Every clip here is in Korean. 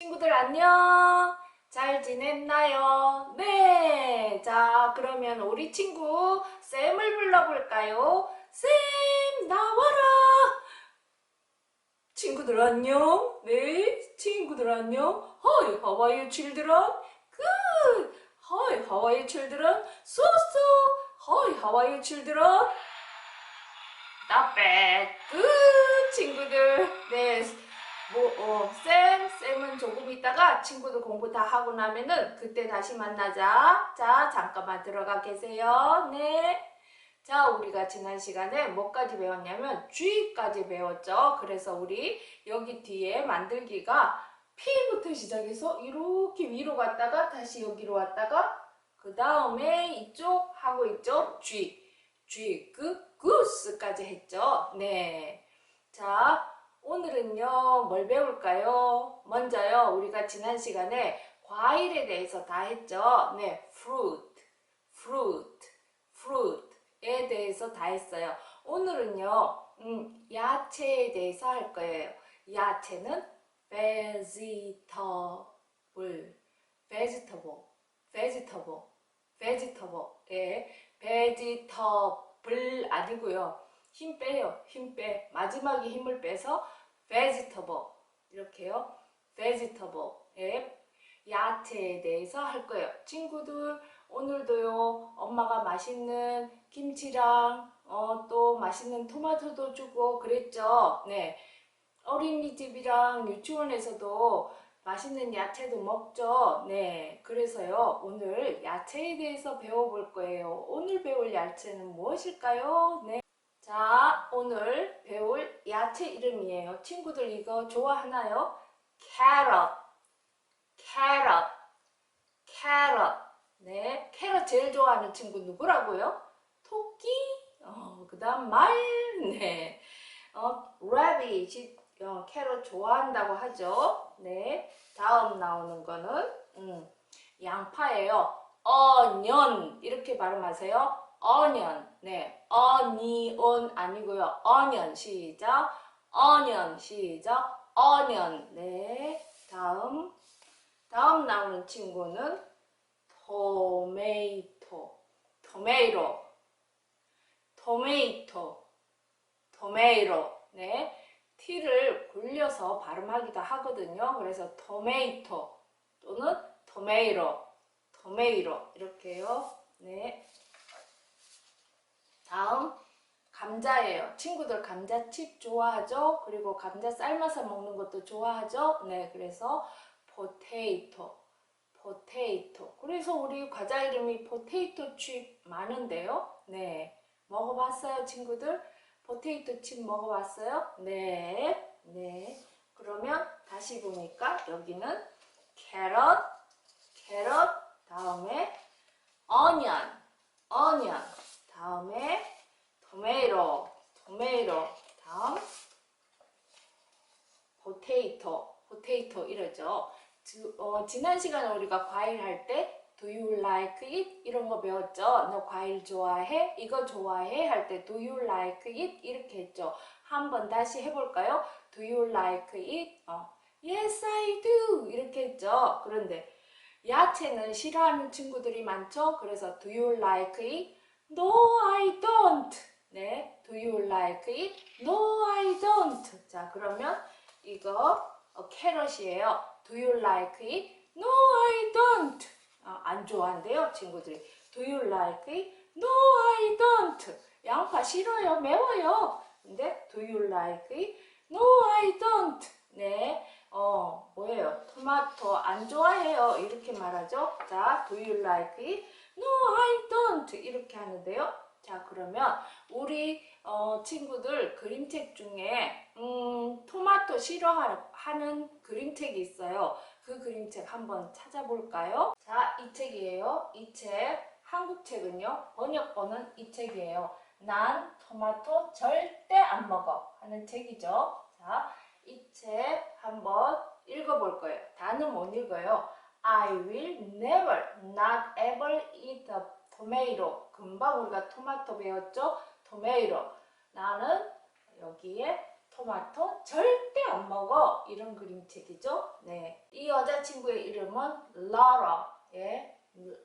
친구들 안녕! 잘 지냈나요? 네! 자, 그러면 우리 친구 쌤을 불러볼까요? 쌤, 나와라! 친구들 안녕? 네, 친구들 안녕? How are you children? So, so! Hi, how are you children? Not bad. Good, 친구들 공부 다 하고 나면은 그때 다시 만나자. 자, 잠깐만 들어가 계세요. 네. 자, 우리가 지난 시간에 뭐까지 배웠냐면 G까지 배웠죠. 그래서 우리 여기 뒤에 만들기가 P부터 시작해서 이렇게 위로 갔다가 다시 여기로 왔다가 그 다음에 이쪽 하고 있죠. G. G, 그, 구스까지 했죠. 네. 자, 오늘은요, 뭘 배울까요? 먼저요, 우리가 지난 시간에 과일에 대해서 다 했죠? 네, fruit, fruit, fruit에 대해서 다 했어요. 오늘은요, 음, 야채에 대해서 할 거예요. 야채는 vegetable, vegetable, vegetable, vegetable, 예, vegetable 아니고요. 힘 빼요. 힘 빼. 마지막에 힘을 빼서 vegetable 이렇게요. vegetable 예. 야채에 대해서 할 거예요. 친구들 오늘도요. 엄마가 맛있는 김치랑 어, 또 맛있는 토마토도 주고 그랬죠. 네. 어린이집이랑 유치원에서도 맛있는 야채도 먹죠. 네. 그래서요. 오늘 야채에 대해서 배워볼 거예요. 오늘 배울 야채는 무엇일까요? 네. 자, 오늘 배울 야채 이름이에요. 친구들 이거 좋아하나요? 캐럿, 캐럿, 캐럿. 네, 캐럿 제일 좋아하는 친구 누구라고요? 토끼, 어, 그 다음 말, 네. 어, rabbit, 어, 캐럿 좋아한다고 하죠. 네, 다음 나오는 거는, 음, 양파예요. onion, 이렇게 발음하세요. onion, 네, onion 아니고요. onion 시작, onion 시작, onion. 네, 다음 다음 나오는 친구는 tomato, tomato, tomato, tomato. 네, t를 굴려서 발음하기도 하거든요. 그래서 tomato 또는 tomato, tomato 이렇게요. 네. 다음 감자예요. 친구들 감자칩 좋아하죠? 그리고 감자 삶아서 먹는 것도 좋아하죠? 네, 그래서 potato, potato. 그래서 우리 과자 이름이 potato 칩 많은데요? 네, 먹어봤어요, 친구들? 포테이토 칩 먹어봤어요? 네, 네. 그러면 다시 보니까 여기는 캐럿, 캐럿, 다음에 onion, onion. 다음에 토메이로, 토메이로, 다음 포테이토, 포테이토 이러죠. 지, 어, 지난 시간에 우리가 과일 할 때 Do you like it? 이런 거 배웠죠? 너 과일 좋아해? 이거 좋아해? 할 때 Do you like it? 이렇게 했죠. 한번 다시 해볼까요? Do you like it? 어, yes, I do. 이렇게 했죠. 그런데 야채는 싫어하는 친구들이 많죠? 그래서 Do you like it? No, I don't. 네, do you like it? No, I don't. 자, 그러면 이거 어, 캐럿이에요. Do you like it? No, I don't. 아, 안 좋아한대요, 친구들이. Do you like it? No, I don't. 양파 싫어요, 매워요. 근데 do you like it? No, I don't. 네, 어, 토마토 안 좋아해요. 이렇게 말하죠. 자, do you like it? No, I don't. 이렇게 하는데요. 자, 그러면 우리 어, 친구들 그림책 중에 음, 토마토 싫어하는 그림책이 있어요. 그 그림책 한번 찾아볼까요? 자, 이 책이에요. 이 책, 한국 책은요. 번역본은 이 책이에요. 난 토마토 절대 안 먹어 하는 책이죠. 자, 이 책 한번 읽어볼 거예요. 다는 못 읽어요. I will never, not ever eat a tomato. 금방 우리가 토마토 배웠죠? tomato. 나는 여기에 토마토 절대 안 먹어. 이런 그림책이죠. 네. 이 여자친구의 이름은 Laura. 예.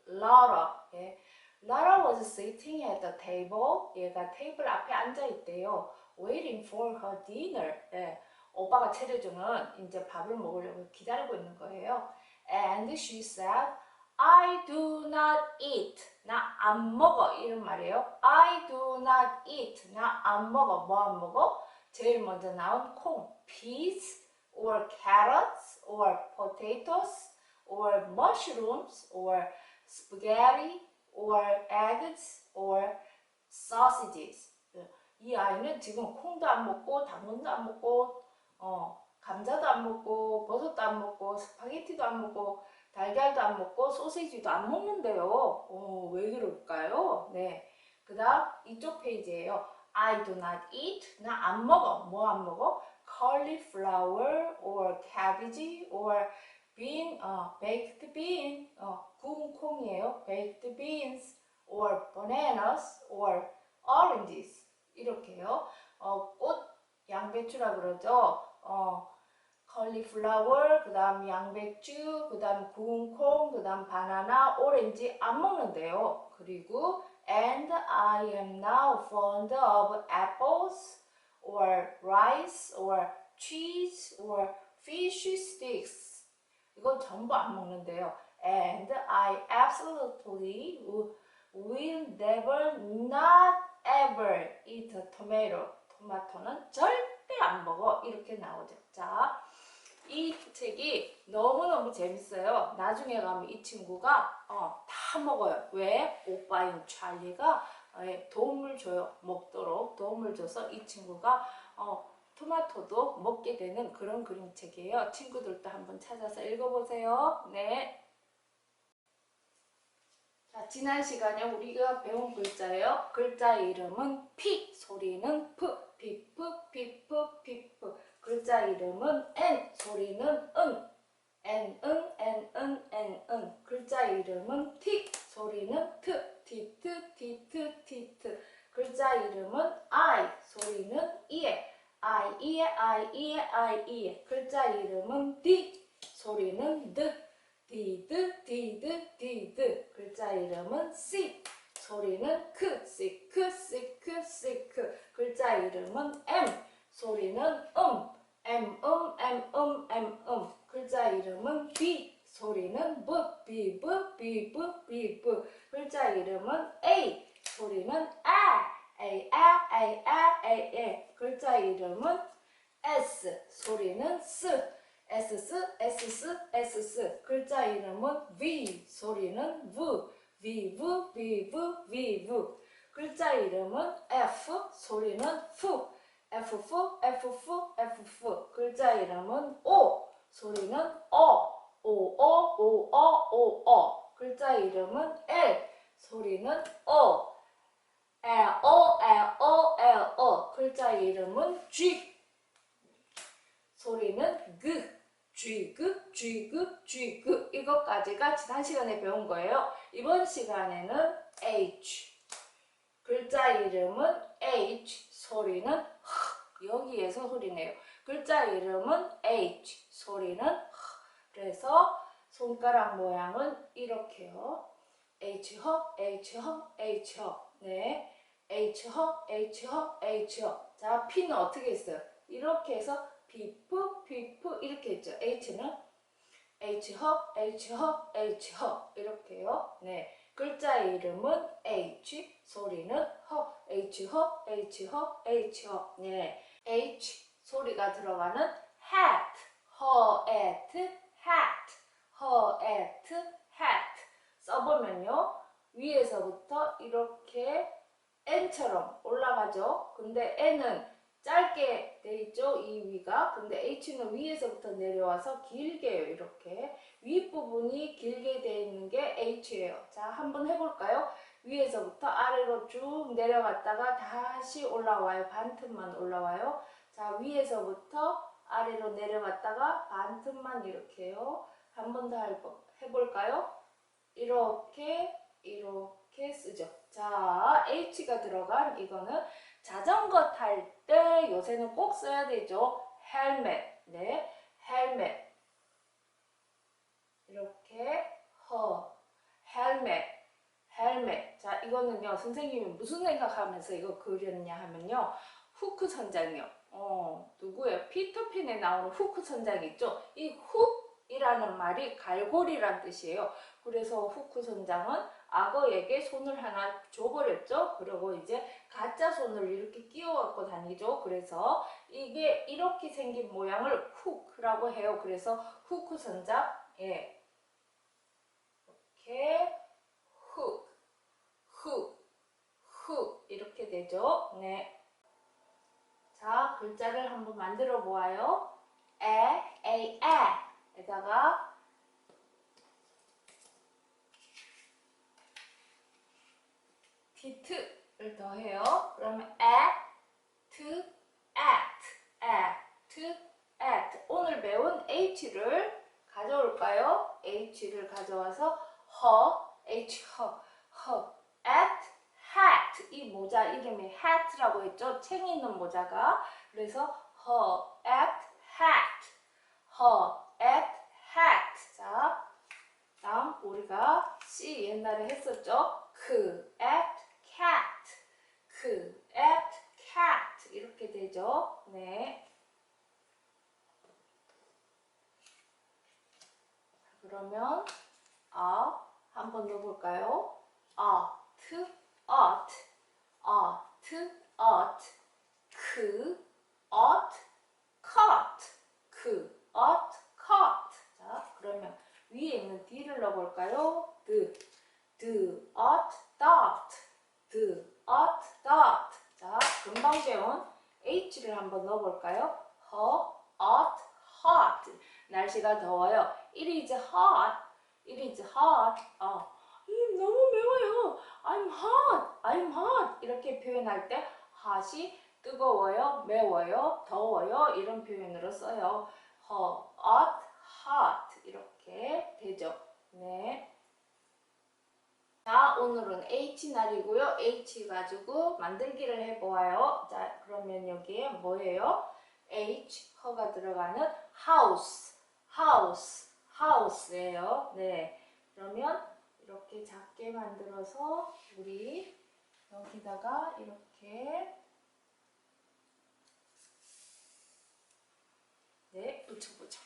Laura. 예. Laura was sitting at the table. 얘가 테이블 앞에 앉아 있대요. Waiting for her dinner. 예. 오빠가 차려주는 이제 밥을 먹으려고 기다리고 있는 거예요. And she said, I do not eat. 나 안 먹어. 이런 말이에요. I do not eat. 나 안 먹어. 뭐 안 먹어? 제일 먼저 나온 콩. Peas or carrots or potatoes or mushrooms or spaghetti or eggs or sausages. 이 아이는 지금 콩도 안 먹고 당근도 안 먹고 어, 감자도 안 먹고 버섯도 안 먹고 스파게티도 안 먹고 달걀도 안 먹고 소시지도 안 먹는데요. 어, 왜 그럴까요? 네. 그 다음 이쪽 페이지에요. I do not eat. 나 안 먹어. 뭐 안 먹어? cauliflower or cabbage or bean, 어, baked bean, 어, 구운 콩이에요. baked beans or bananas or oranges 이렇게요. 어, 꽃 양배추라 그러죠. 어, 컬리플라워, 그 다음 양배추, 그 다음 구운 콩, 그 다음 바나나, 오렌지 안 먹는데요. 그리고 and I am now fond of apples or rice or cheese or fish sticks. 이건 전부 안 먹는데요. And I absolutely will never, not ever eat tomato. 토마토는 절대 안 먹어. 이렇게 나오죠. 자, 이 책이 너무너무 재밌어요. 나중에 가면 이 친구가 어, 다 먹어요. 왜? 오빠인 찰리가 예, 도움을 줘요. 먹도록 도움을 줘서 이 친구가 어, 토마토도 먹게 되는 그런 그림책이에요. 친구들도 한번 찾아서 읽어보세요. 네. 자, 지난 시간에 우리가 배운 글자예요. 글자의 이름은 피, 소리는 프, 피프, 피프, 피프. 글자 이름은 엔, 소리는 은. 엔, 은, 엔, 은, 엔, 은. 글자 이름은 티, 소리는 트, 티트, 티트, 티트. 글자 이름은 아이, 소리는 이에. 아이, 이에, 아이, 이에, 아이, 이에. 글자 이름은 디, 소리는 드. 디드, 디드, 디드. 글자 이름은 시, 소리는 크, 시크, 시크, 시크. 글자 이름은 M, 소리는 음, M, 음, M, 음, M, 음. 글자 이름은 B, 소리는 B, B, B, B, B, B, B. 글자 이름은 A, 소리는 A, A, A, A, A, A, A. 글자 이름은 S, 소리는 S, S, S, S, S, S, S. 글자 이름은 V, 소리는 V, V, V, V, V, V, V. 글자 이름은 F, 소리는 F, F, F, F, F, F, F. 글자 이름은 O, 소리는 O, O, O, O, O, O, O. 글자 이름은 L, 소리는 O, L, O, L, O, L, O. 글자 이름은 G, 소리는 G, G, G, G, G. 이것까지가 지난 시간에 배운 거예요. 이번 시간에는 H. 글자 이름은 H, 소리는. 여기에서 소리네요. 글자 이름은 H, 소리는 H. 그래서 손가락 모양은 이렇게요. H 허, H 허, H 허. 네. H 허, H 허, H 허. 자, P는 어떻게 했어요? 이렇게 해서 비프, 비프 이렇게 했죠. H는 H 허, H 허, H 허 이렇게요. 네. 글자 이름은 H, 소리는 허, H 허, H 허, H 허. 네. H 소리가 들어가는 hat, her at, hat, her at, hat. 써보면요. 위에서부터 이렇게 N처럼 올라가죠. 근데 N은 짧게 돼 있죠. 이 위가. 근데 H는 위에서부터 내려와서 길게요. 이렇게. 윗부분이 길게 돼 있는 게 H예요. 자, 한번 해볼까요? 위에서부터 아래로 쭉 내려갔다가 다시 올라와요. 반틈만 올라와요. 자, 위에서부터 아래로 내려갔다가 반틈만 이렇게요. 한 번 더 해볼까요? 이렇게, 이렇게 쓰죠. 자, H가 들어간 이거는 자전거 탈 때 요새는 꼭 써야 되죠. 헬멧. 네. 헬멧. 이렇게 허. 헬멧. 헬멧. 자, 이거는요. 선생님이 무슨 생각하면서 이거 그렸냐 하면요. 후크 선장이요. 어, 누구예요? 피터핀에 나오는 후크 선장 있죠? 이 훅이라는 말이 갈고리란 뜻이에요. 그래서 후크 선장은 악어에게 손을 하나 줘버렸죠. 그리고 이제 가짜 손을 이렇게 끼워갖고 다니죠. 그래서 이게 이렇게 생긴 모양을 훅이라고 해요. 그래서 후크 선장, 예. 이렇게 훅, 훅, 훅 이렇게 되죠. 네. 자, 글자를 한번 만들어 보아요. 에, 에이, 에. 에다가 디트를 더해요. 그러면 at, at, at, at. 오늘 배운 h를 가져올까요? h를 가져와서 허, h, 허, 허, at, hat. 이 모자 이름이 hat라고 했죠? 챙이 있는 모자가. 그래서 허, at, hat. 허, at, hat. 자, 다음 우리가 C 옛날에 했었죠? 그, at, at, cat. 이렇게 되죠? 네. 그러면 아 한번 넣어볼까요? art, art, art, art. 그, art, cut. 그, art, cut. 자, 그러면 위에 있는 D를 넣어볼까요? the, the, art, dot. the, art, dot. 자, 금방 배운 H를 한번 넣어볼까요? her, art, hot. 날씨가 더워요. It is hot. It is hot. 어, 음, 너무 매워요. I'm hot. I'm hot. 이렇게 표현할 때 hot이 뜨거워요, 매워요, 더워요 이런 표현으로 써요. hot, hot 이렇게 되죠. 네. 자, 오늘은 H 날이고요. H 가지고 만들기를 해보아요. 자, 그러면 여기에 뭐예요? H, 허가 들어가는 house, house, house예요. 네. 그러면 이렇게 작게 만들어서 우리 여기다가 이렇게 네, 붙여보죠.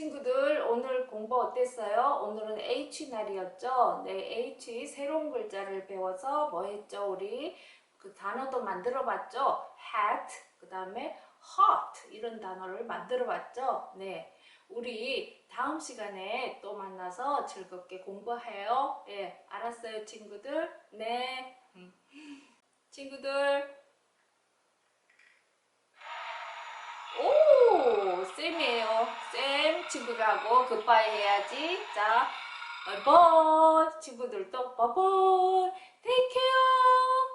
자, 친구들 오늘 공부 어땠어요? 오늘은 H 날이었죠? 네, H 새로운 글자를 배워서 뭐 했죠? 우리 그 단어도 만들어 봤죠? hat, 그 다음에 hot 이런 단어를 만들어 봤죠? 네. 우리 다음 시간에 또 만나서 즐겁게 공부해요. 예, 알았어요, 친구들? 네. 음. 친구들. 오, 쌤이에요. 쌤 친구들하고 굿바이 해야지. 자, 바이바이. 친구들도 바이바이. Take care.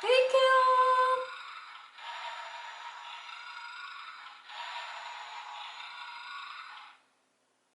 Take care.